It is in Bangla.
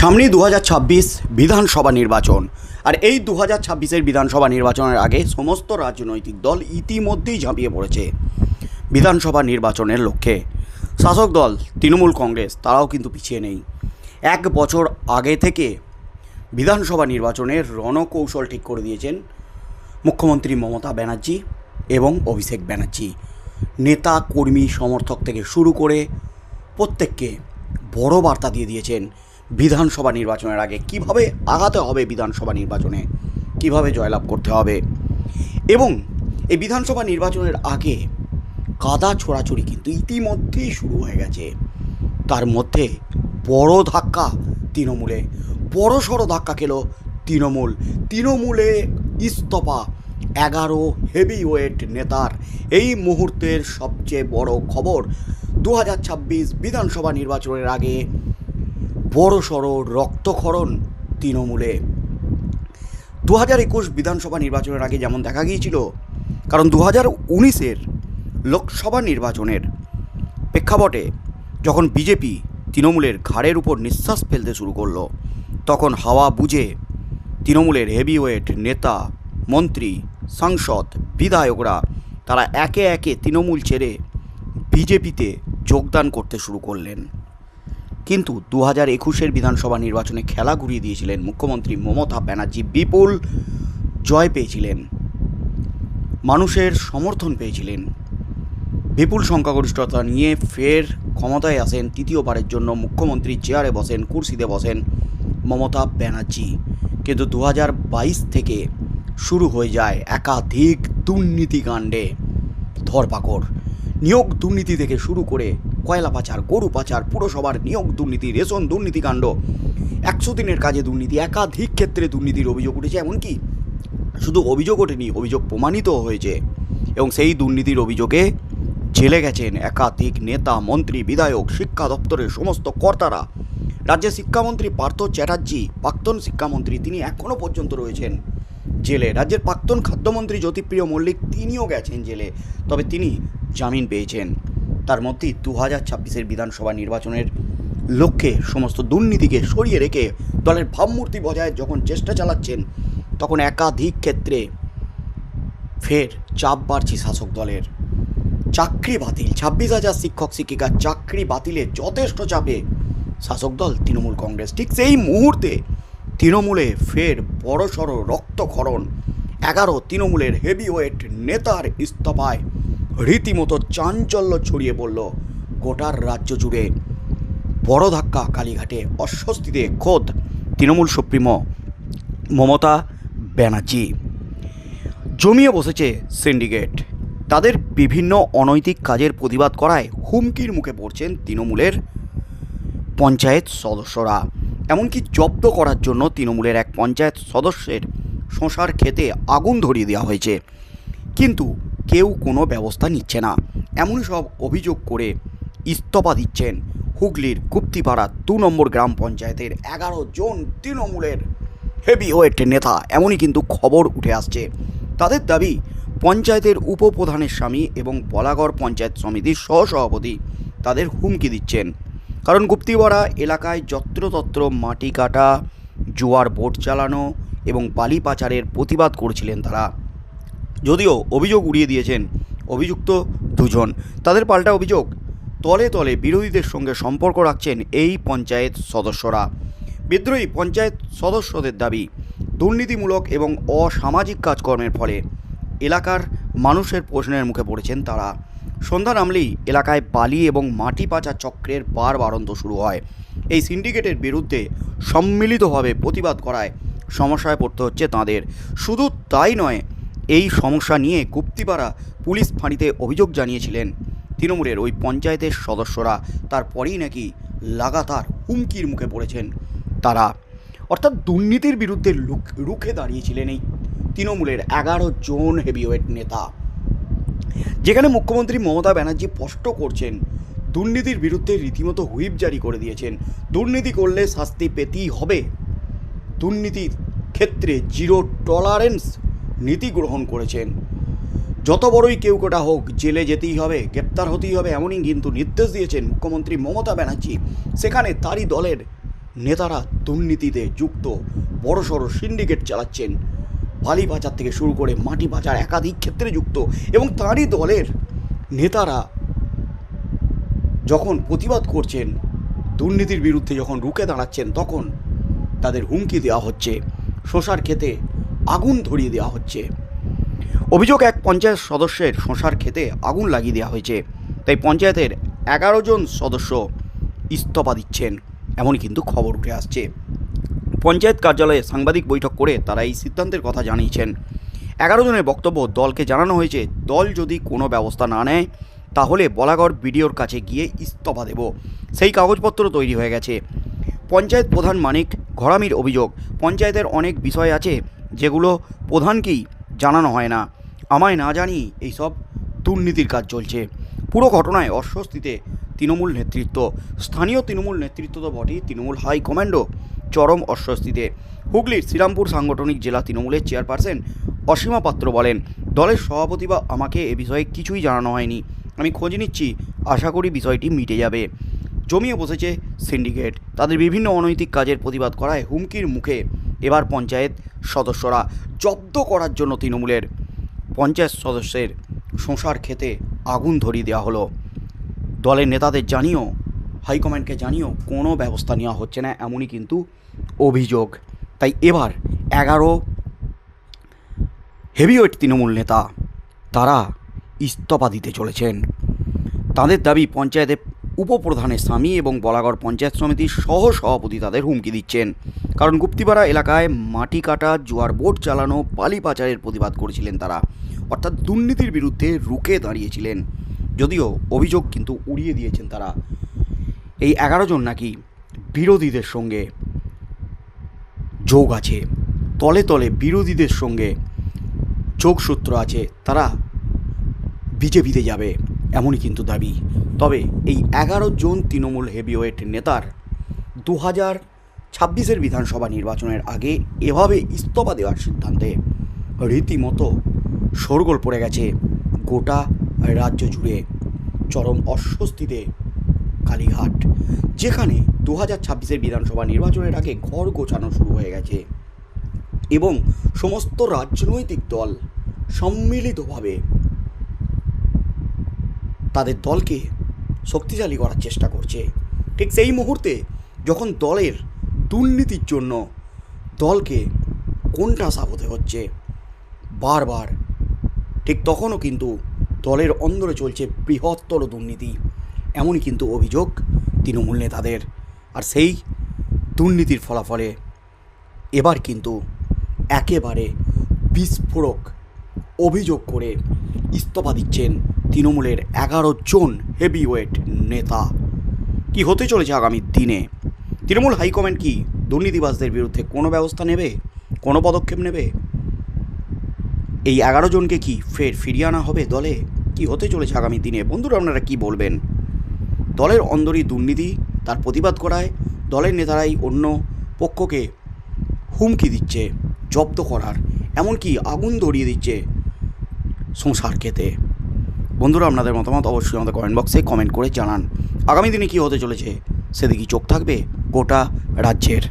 সামনেই দু হাজার ছাব্বিশ বিধানসভা নির্বাচন। আর এই দু হাজার ছাব্বিশের বিধানসভা নির্বাচনের আগে সমস্ত রাজনৈতিক দল ইতিমধ্যেই ঝাঁপিয়ে পড়েছে বিধানসভা নির্বাচনের লক্ষ্যে। শাসক দল, তৃণমূল কংগ্রেস, তারাও কিন্তু পিছিয়ে নেই। এক বছর আগে থেকে বিধানসভা নির্বাচনের রণকৌশল ঠিক করে দিয়েছেন মুখ্যমন্ত্রী মমতা ব্যানার্জি এবং অভিষেক ব্যানার্জি। নেতা, কর্মী, সমর্থক থেকে শুরু করে প্রত্যেককে বড় বার্তা দিয়ে দিয়েছেন বিধানসভা নির্বাচনের আগে কীভাবে আগাতে হবে বিধানসভা নির্বাচনে? কীভাবে জয়লাভ করতে হবে? এবং এই বিধানসভা নির্বাচনের আগে কাদা ছোড়াছড়ি কিন্তু ইতিমধ্যেই শুরু হয়ে গেছে। তার মধ্যে বড় ধাক্কা তৃণমূলে, বড় সড়ো ধাক্কা খেলো তৃণমূল। তৃণমূলে ইস্তফা, এগারো হেভি ওয়েট নেতার এই মুহূর্তের সবচেয়ে বড় খবর। দু হাজার ছাব্বিশ বিধানসভা নির্বাচনের আগে বড় সড়ো রক্তক্ষরণ তৃণমূলে। দু হাজার একুশ বিধানসভা নির্বাচনের আগে যেমন দেখা গিয়েছিল, কারণ দু হাজার উনিশের লোকসভা নির্বাচনের প্রেক্ষাপটে যখন বিজেপি তৃণমূলের ঘাড়ের উপর নিঃশ্বাস ফেলতে শুরু করল, তখন হাওয়া বুঝে তৃণমূলের হেভিওয়েট নেতা, মন্ত্রী, সাংসদ, বিধায়করা, তারা একে একে তৃণমূল ছেড়ে বিজেপিতে যোগদান করতে শুরু করলেন। কিন্তু দু হাজার একুশের বিধানসভা নির্বাচনে খেলা ঘুরিয়ে দিয়েছিলেন মুখ্যমন্ত্রী মমতা ব্যানার্জি। বিপুল জয় পেয়েছিলেন। মানুষের সমর্থন পেয়েছিলেন। বিপুল সংখ্যাগরিষ্ঠতা নিয়ে ফের ক্ষমতায় আসেন তৃতীয়বারের জন্য মুখ্যমন্ত্রী চেয়ারে বসেন, কুর্সিতে বসেন মমতা ব্যানার্জি। কিন্তু দু হাজার বাইশ থেকে শুরু হয়ে যায় একাধিক দুর্নীতিকাণ্ডে ধরপাকড়। নিয়োগ দুর্নীতি থেকে শুরু করে কয়লা পাচার, গরু পাচার, পুরসভার নিয়োগ দুর্নীতি, রেশন দুর্নীতিকাণ্ড একশো দিনের কাজে দুর্নীতি, একাধিক ক্ষেত্রে দুর্নীতির অভিযোগ উঠেছে, এমনকি শুধু অভিযোগ ওঠেনি, অভিযোগ প্রমাণিত হয়েছে। এবং সেই দুর্নীতির অভিযোগে জেলে গেছেন একাধিক নেতা, মন্ত্রী, বিধায়ক, শিক্ষা দপ্তরের সমস্ত কর্তারা। রাজ্যের শিক্ষামন্ত্রী পার্থ চ্যাটার্জি, প্রাক্তন শিক্ষামন্ত্রী তিনি এখনও পর্যন্ত রয়েছেন জেলে। রাজ্যের প্রাক্তন খাদ্যমন্ত্রী জ্যোতিপ্রিয় মল্লিক তিনিও গেছেন জেলে, তবে তিনি জামিন পেয়েছেন। তার মধ্যেই দু হাজার ছাব্বিশের বিধানসভা নির্বাচনের লক্ষ্যে সমস্ত দুর্নীতিকে সরিয়ে রেখে দলের ভাবমূর্তি বজায় যখন চেষ্টা চালাচ্ছেন, তখন একাধিক ক্ষেত্রে ফের চাপ বাড়ছে শাসক দলের। চাকরি বাতিল, ছাব্বিশ হাজার শিক্ষক শিক্ষিকার চাকরি বাতিলে যথেষ্ট চাপে শাসক দল তৃণমূল কংগ্রেস। ঠিক সেই মুহূর্তে তৃণমূলে ফের বড়সড় রক্তক্ষরণ। এগারো তৃণমূলের হেভিওয়েট নেতার ইস্তফায় রীতিমতো চাঞ্চল্য ছড়িয়ে পড়ল গোটার রাজ্য জুড়ে। বড় ধাক্কা কালীঘাটে, অস্বস্তিতে খোদ তৃণমূল সুপ্রিমো মমতা ব্যানার্জি। জমিয়ে বসেছে সিন্ডিকেট। তাদের বিভিন্ন অনৈতিক কাজের প্রতিবাদ করায় হুমকির মুখে পড়ছেন তৃণমূলের পঞ্চায়েত সদস্যরা। এমনকি জব্দ করার জন্য তৃণমূলের এক পঞ্চায়েত সদস্যের শশার খেতে আগুন ধরিয়ে দেওয়া হয়েছে। কিন্তু কেউ কোনো ব্যবস্থা নিচ্ছে না। এমনই সব অভিযোগ করে ইস্তফা দিচ্ছেন হুগলির গুপ্তিপাড়া দু নম্বর গ্রাম পঞ্চায়েতের এগারো জন তৃণমূলের হেভি ওয়েট নেতা। এমনই কিন্তু খবর উঠে আসছে। তাদের দাবি, পঞ্চায়েতের উপপ্রধানের স্বামী এবং বলাগড় পঞ্চায়েত সমিতির সহসভাপতি তাদের হুমকি দিচ্ছেন। কারণ গুপ্তিপাড়া এলাকায় যত্রতত্র মাটি কাটা, জোয়ার বোট চালানো এবং বালি পাচারের প্রতিবাদ করছিলেন তারা। যদিও অভিযোগ উড়িয়ে দিয়েছেন অভিযুক্ত দুজন। তাদের পাল্টা অভিযোগ, তলে তলে বিরোধীদের সঙ্গে সম্পর্ক রাখছেন এই পঞ্চায়েত সদস্যরা। বিদ্রোহী পঞ্চায়েত সদস্যদের দাবি, দুর্নীতিমূলক এবং অসামাজিক কাজকর্মের ফলে এলাকার মানুষের প্রশ্নের মুখে পড়েছেন তারা। সন্ধ্যা নামলেই এলাকায় বালি এবং মাটি পাচার চক্রের বার বারন্ত শুরু হয়। এই সিন্ডিকেটের বিরুদ্ধে সম্মিলিতভাবে প্রতিবাদ করায় সমস্যায় পড়তে হচ্ছে তাঁদের। শুধু তাই নয় এই সমস্যা নিয়ে গুপ্তিপাড়া পুলিশ ফাঁড়িতে অভিযোগ জানিয়েছিলেন। তৃণমূলের ওই পঞ্চায়েতের সদস্যরা তারপরেই নাকি লাগাতার হুমকির মুখে পড়েছেন তারা। অর্থাৎ দুর্নীতির বিরুদ্ধে রুখে দাঁড়িয়েছিলেন এই তৃণমূলের এগারো জন হেভিওয়েট নেতা। যেখানে মুখ্যমন্ত্রী মমতা ব্যানার্জি স্পষ্ট করছেন, দুর্নীতির বিরুদ্ধে রীতিমতো হুইপ জারি করে দিয়েছেন। দুর্নীতি করলে শাস্তি পেতেই হবে। দুর্নীতির ক্ষেত্রে জিরো টলারেন্স নীতি গ্রহণ করেছেন। যত বড়ই কেউ কোটা হোক, জেলে যেতেই হবে, গ্রেপ্তার হতেই হবে এমনই কিন্তু নির্দেশ দিয়েছেন মুখ্যমন্ত্রী মমতা ব্যানার্জি। সেখানে তারই দলের নেতারা দুর্নীতিতে যুক্ত, বড়সড় সিন্ডিকেট চালাচ্ছেন। বালি পাচার থেকে শুরু করে মাটি বাজার একাধিক ক্ষেত্রে যুক্ত এবং তারই দলের নেতারা যখন প্রতিবাদ করছেন, দুর্নীতির বিরুদ্ধে যখন রুখে দাঁড়াচ্ছেন, তখন তাদের হুমকি দেওয়া হচ্ছে। শোষার খেতে আগুন ধরিয়ে দেওয়া হচ্ছে। অভিযোগ এক পঞ্চায়েত সদস্যের শশার খেতে আগুন লাগিয়ে দেওয়া হয়েছে। তাই পঞ্চায়েতের এগারো জন সদস্য ইস্তফা দিচ্ছেন, এমনই কিন্তু খবর উঠে আসছে। পঞ্চায়েত কার্যালয়ে সাংবাদিক বৈঠক করে তারা এই সিদ্ধান্তের কথা জানিয়েছেন। এগারো জনের বক্তব্য দলকে জানানো হয়েছে, দল যদি কোনো ব্যবস্থা না নেয়, তাহলে বলাগড় বিডিওর কাছে গিয়ে ইস্তফা দেব। সেই কাগজপত্র তৈরি হয়ে গেছে। পঞ্চায়েত প্রধান মানিক ঘরামির অভিযোগ, পঞ্চায়েতের অনেক বিষয় আছে যেগুলো প্রধানকেই জানানো হয় না। আমায় না জানি এইসব দুর্নীতির কাজ চলছে। পুরো ঘটনায় অস্বস্তিতে তৃণমূল নেতৃত্ব। স্থানীয় তৃণমূল নেতৃত্ব তো বটেই, তৃণমূল হাই কমান্ডো। চরম অস্বস্তিতে। হুগলির শ্রীরামপুর সাংগঠনিক জেলা তৃণমূলের চেয়ারপারসন অসীমা পাত্র বলেন, দলের সভাপতি বা আমাকে এ বিষয়ে কিছুই জানানো হয়নি। আমি খোঁজ নিচ্ছি, আশা করি বিষয়টি মিটে যাবে। জমিয়ে বসেছে সিন্ডিকেট। তাদের বিভিন্ন অনৈতিক কাজের প্রতিবাদ করায় হুমকির মুখে এবার পঞ্চায়েত সদস্যরা জব্দ করার জন্য তৃণমূলের পঞ্চায়েত সদস্যের শোষার খেতে আগুন ধরিয়ে দেওয়া হলো। দলের নেতাদের জানিয়েও, হাইকমান্ডকে জানিয়েও কোনো ব্যবস্থা নেওয়া হচ্ছে না, এমনই কিন্তু অভিযোগ। তাই এবার এগারো হেভিওয়েট তৃণমূল নেতা তারা ইস্তফা দিতে চলেছেন। তাদের দাবি, পঞ্চায়েতের উপপ্রধানের স্বামী এবং বলাগড় পঞ্চায়েত সমিতির সহ সভাপতি তাদের হুমকি দিচ্ছেন। কারণ গুপ্তিপাড়া এলাকায় মাটি কাটা, জোয়ার বোট চালানো, বালি পাচারের প্রতিবাদ করেছিলেন তারা। অর্থাৎ দুর্নীতির বিরুদ্ধে রুখে দাঁড়িয়েছিলেন। যদিও অভিযোগ কিন্তু উড়িয়ে দিয়েছেন তারা। এই এগারো জন নাকি বিরোধীদের সঙ্গে যোগ আছে, তলে তলে বিরোধীদের সঙ্গে যোগসূত্র আছে, তারা বিজেপিতে যাবে, এমনই কিন্তু দাবি। তবে এই এগারো জন তৃণমূল হেভিওয়েট নেতার দু হাজার ছাব্বিশের বিধানসভা নির্বাচনের আগে এভাবে ইস্তফা দেওয়ার সিদ্ধান্তে রীতিমতো শোরগোল পড়ে গেছে গোটা রাজ্য জুড়ে। চরম অস্বস্তিতে কালীঘাট, যেখানে দু হাজার ছাব্বিশের বিধানসভা নির্বাচনের আগে ঘর গোছানো শুরু হয়ে গেছে এবং সমস্ত রাজনৈতিক দল সম্মিলিতভাবে তাদের দলকে শক্তিশালী করার চেষ্টা করছে। ঠিক সেই মুহূর্তে যখন দলের দুর্নীতির জন্য দলকে কোণঠাসা হতে হচ্ছে? বারবার। ঠিক তখনও কিন্তু দলের অন্দরে চলছে বৃহত্তর দুর্নীতি। এমনই কিন্তু অভিযোগ তৃণমূল নেতাদের। আর সেই দুর্নীতির ফলাফলে এবার কিন্তু একেবারে বিস্ফোরক অভিযোগ করে ইস্তফা দিচ্ছেন তৃণমূলের এগারো জন হেভিওয়েট নেতা। কি হতে চলেছে আগামী দিনে? তৃণমূল হাইকমান্ড কি দুর্নীতিবাজদের বিরুদ্ধে কোনো ব্যবস্থা নেবে? কোনো পদক্ষেপ নেবে? এই এগারো জনকে কি ফের ফিরিয়ে আনা হবে দলে? কি হতে চলেছে আগামী দিনে? বন্ধুরা, আপনারা কি বলবেন? দলের অন্দরই দুর্নীতি তার প্রতিবাদ করায় দলের নেতারাই অন্য পক্ষকে হুমকি দিচ্ছে, জব্দ করার, এমনকি আগুন ধরিয়ে দিচ্ছে সংসার খেতে। বন্ধুরা, আপনাদের মতামত অবশ্যই আমাদের কমেন্ট বক্সে কমেন্ট করে জানান। আগামী দিনে কী হতে চলেছে? সেদিকে চোখ থাকবে? গোটা রাজ্যের।